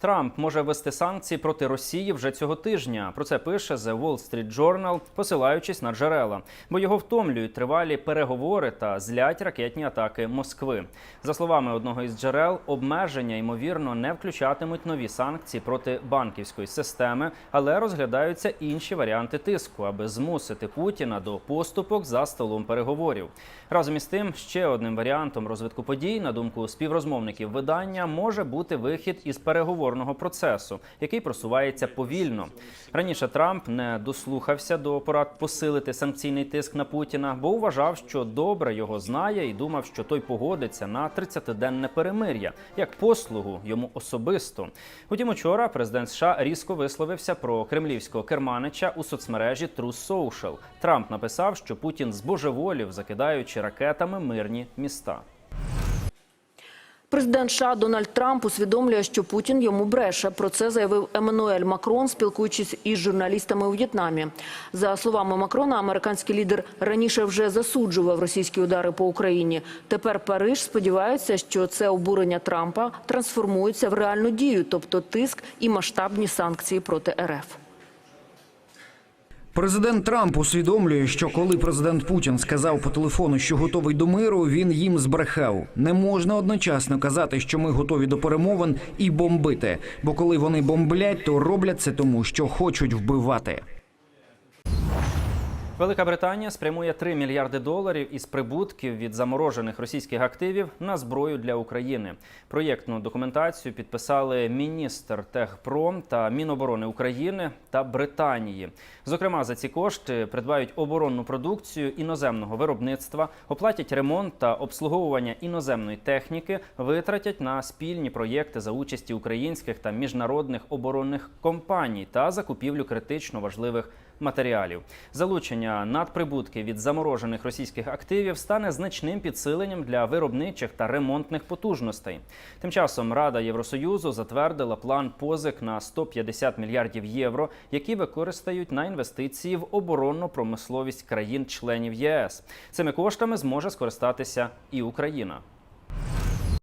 Трамп може ввести санкції проти Росії вже цього тижня. Про це пише The Wall Street Journal, посилаючись на джерела, бо його втомлюють тривалі переговори та злять ракетні атаки Москви. За словами одного із джерел, обмеження ймовірно не включатимуть нові санкції проти банківської системи, але розглядаються інші варіанти тиску, аби змусити Путіна до поступок за столом переговорів. Разом із тим, ще одним варіантом розвитку подій, на думку співрозмовників видання, може бути вихід із переговорного процесу, який просувається повільно. Раніше Трамп не дослухався до порад посилити санкційний тиск на Путіна, бо вважав, що добре його знає, і думав, що той погодиться на 30-денне перемир'я як послугу йому особисто. Утім, учора президент США різко висловився про кремлівського керманича у соцмережі Truth Social. Трамп написав, що Путін збожеволів, закидаючи ракетами мирні міста. Президент США Дональд Трамп усвідомлює, що Путін йому бреше. Про це заявив Еммануель Макрон, спілкуючись із журналістами у В'єтнамі. За словами Макрона, американський лідер раніше вже засуджував російські удари по Україні. Тепер Париж сподівається, що це обурення Трампа трансформується в реальну дію, тобто тиск і масштабні санкції проти РФ. Президент Трамп усвідомлює, що коли президент Путін сказав по телефону, що готовий до миру, він їм збрехав. Не можна одночасно казати, що ми готові до перемовин і бомбити. Бо коли вони бомблять, то роблять це тому, що хочуть вбивати. Велика Британія спрямує 3 мільярди доларів із прибутків від заморожених російських активів на зброю для України. Проєктну документацію підписали міністр Техпром та Міноборони України та Британії. Зокрема, за ці кошти придбають оборонну продукцію іноземного виробництва, оплатять ремонт та обслуговування іноземної техніки, витратять на спільні проєкти за участі українських та міжнародних оборонних компаній та закупівлю критично важливих матеріалів. Залучення надприбутків від заморожених російських активів стане значним підсиленням для виробничих та ремонтних потужностей. Тим часом Рада Євросоюзу затвердила план позик на 150 мільярдів євро, які використають на інвестиції в оборонну промисловість країн-членів ЄС. Цими коштами зможе скористатися і Україна.